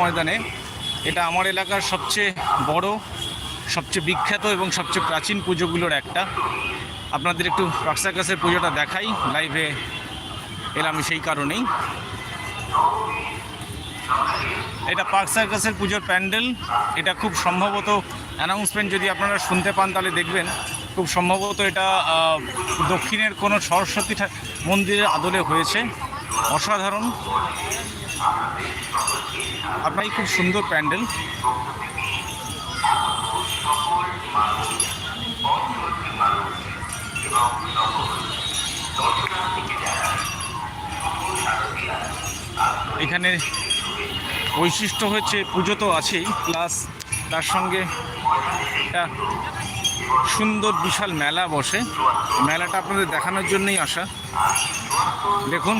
ময়দানে। এটা আমার এলাকার সবচেয়ে বড়, সবচেয়ে বিখ্যাত এবং সবচেয়ে প্রাচীন পুজোগুলোর একটা। আপনাদের একটু পার্ক সার্কাসের পুজোটা দেখাই লাইভে এলাম সেই কারণেই। এটা পার্ক সার্কাসের পুজোর প্যান্ডেল। এটা খুব সম্ভবত অ্যানাউন্সমেন্ট যদি আপনারা শুনতে পান, তাহলে দেখবেন খুব সম্ভবত এটা দক্ষিণের কোনো সরস্বতী মন্দিরের আদলে হয়েছে। অসাধারণ। আপনারই খুব সুন্দর প্যান্ডেল। এখানে বৈশিষ্ট্য হচ্ছে পুজো তো আছেই প্লাস তার সঙ্গে সুন্দর বিশাল মেলা বসে। মেলাটা আপনাদের দেখানোর জন্যই আসা। দেখুন,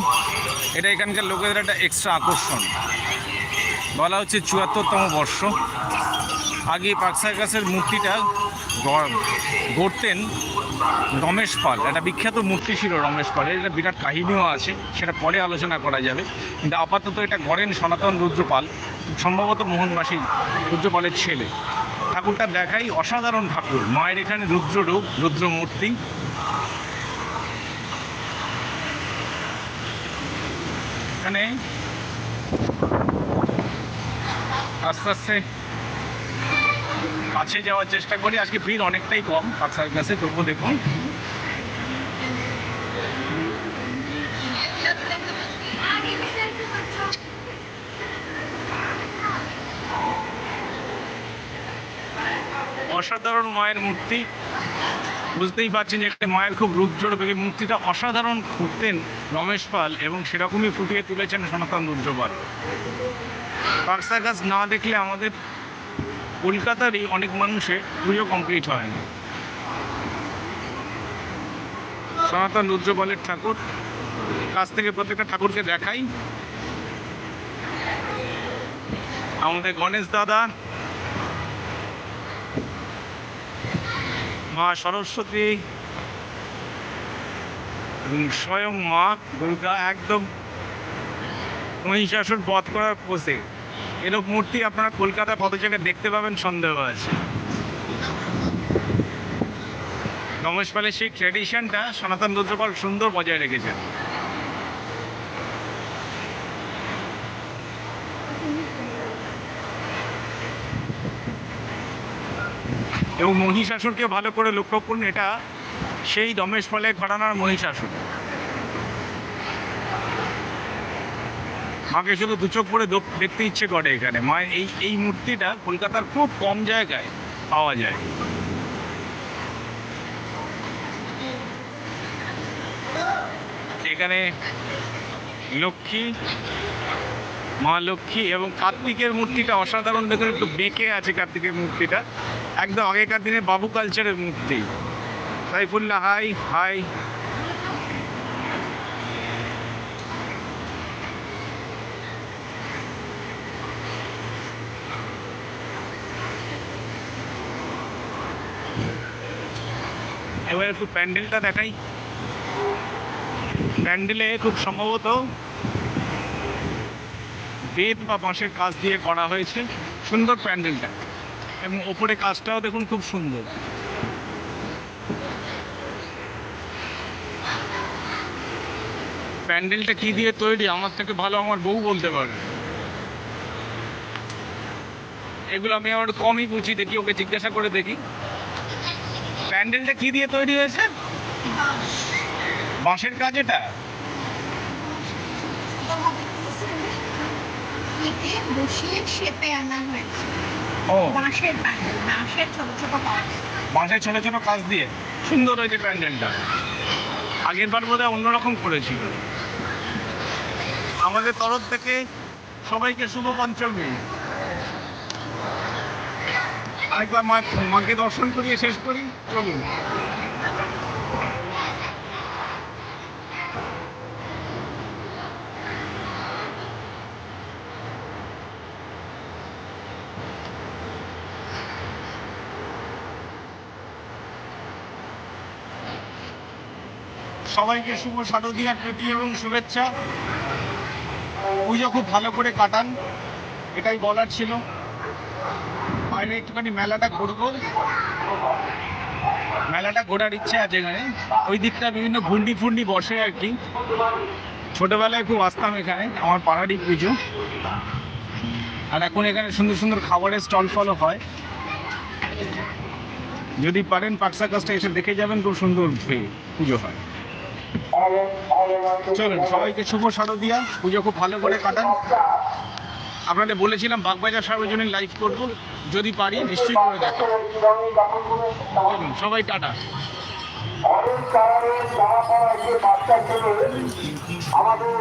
এটা এখানকার লোকেদের একটা এক্সট্রা আকর্ষণ। বলা হচ্ছে চুয়াত্তরতম বর্ষ। আগে পার্ক সার্কাসের মূর্তিটা গড়তেন রমেশ পাল। একটা বিখ্যাত মূর্তি ছিল রমেশ পালের। এটা বিরাট কাহিনীও আছে, সেটা পরে আলোচনা করা যাবে। কিন্তু আপাতত এটা গড়েন সনাতন রুদ্রপাল, সম্ভবত মোহনবাসী রুদ্রপালের ছেলে। ঠাকুরটা দেখাই অসাধারণ ঠাকুর। মায়ের এখানে রুদ্ররূপ রুদ্র মূর্তি। এখানে আস্তে আস্তে কাছে যাওয়ার চেষ্টা করি। আজকে ভিড় অনেকটাই কম পাকসার কাছে তবুও দেখুন। অসাধারণ মায়ের মূর্তি। বুঝতেই পারছেন যে একটা মায়ের খুব রুদ্ররূপ এই মূর্তিটা অসাধারণ ফুটতেন রমেশ পাল এবং সেরকমই ফুটিয়ে তুলেছেন সনাতন রুদ্রপাল পার্ক সার্কাস না দেখলে আমাদের কলকাতারই অনেক মানুষের পুজো কমপ্লিট হয় না। সনাতন রুদ্রপালের ঠাকুর, কাছ থেকে প্রত্যেকটা ঠাকুরকে দেখাই। আমাদের গণেশ দাদা মা সরস্বতী স্বয়ং মা দুর্গা একদম মহিষাসুর বধ করার পোষে এরকম মূর্তি আপনারা কলকাতা কত জায়গায় দেখতে পাবেন, সন্দেহ আছে। রমেশ পালের সেই ট্র্যাডিশনটা সনাতন রুদ্রপাল সুন্দর বজায় রেখেছেন। এবং মহিষাসুরকে ভালো করে লক্ষ্য করুন এটা সেই দমেশ পালের ঘরানার মহিষাসুর। মাকে শুধু দু চোখ পরে দোক- দেখতে ইচ্ছে করে এখানে। মায়ের এই এই মূর্তিটা কলকাতার খুব কম জায়গায় পাওয়া যায়। এখানে লক্ষ্মী, মা লক্ষ্মী এবং কার্তিকের মূর্তিটা অসাধারণ দেখুন, একটু বেঁকে আছে কার্তিকের মূর্তিটা। একদম আগেকার দিনে বাবু কালচারের মূর্তি। Saifullah, hi hi. এবার একটু প্যান্ডেলটা দেখাই। প্যান্ডেলে খুব সম্ভবত বেত বা বাঁশের কাজ দিয়ে করা হয়েছে। সুন্দর প্যান্ডেলটা। এবং ওপরে কাজটাও দেখুন খুব সুন্দর। প্যান্ডেলটা কি দিয়ে তৈরি, আমার থেকে ভালো আমার বউ বলতে পারবে এগুলো আমি আমার কমই বুঝি, দেখি ওকে জিজ্ঞাসা করে দেখি। প্যান্ডেলটা কি দিয়ে তৈরি হয়েছে? বাঁশের কাজ এটা? বসিয়ে শেপে আনা হয়েছে। ও বাঁশের প্যান্ডেল বাঁশের ছোট ছোট পার্ট বাঁশের ছোট ছোট কাজ দিয়ে সুন্দর হয়েছে প্যান্ডেলটা। আগের বার বোধহয় অন্যরকম করেছিল। আমাদের তরফ থেকে সবাইকে শুভ পঞ্চমী। আরেকবার মাকে দর্শন করিয়ে শেষ করি। চলুন। সবাইকে শুভ শারদীয়ার প্রীতি এবং শুভেচ্ছা। পুজো খুব ভালো করে কাটান, এটাই বলার ছিল। বাইরে একটুখানি মেলাটা ঘুরবো। মেলাটা ঘোরার ইচ্ছে আছে এখানে। ওই দিকটা বিভিন্ন গুন্ডি ফুন্ডি বসে আর কি। ছোটবেলায় খুব আসতাম এখানে, আমার পাড়ারই পুজো। আর এখন এখানে সুন্দর সুন্দর খাবারের স্টল ফলও হয়। যদি পারেন পাকসা কাজটা এসে দেখে যাবেন, খুব সুন্দর পুজো হয়। চলুন, সবাইকে শুভ শারদিয়া। পুজো খুব ভালো করে কাটান। আপনাদের বলেছিলাম, বাগবাজার সার্বজনীন লাইভ করব। যদি পারি, নিশ্চয়ই করে দেখো সবাই টাটা। আমাদের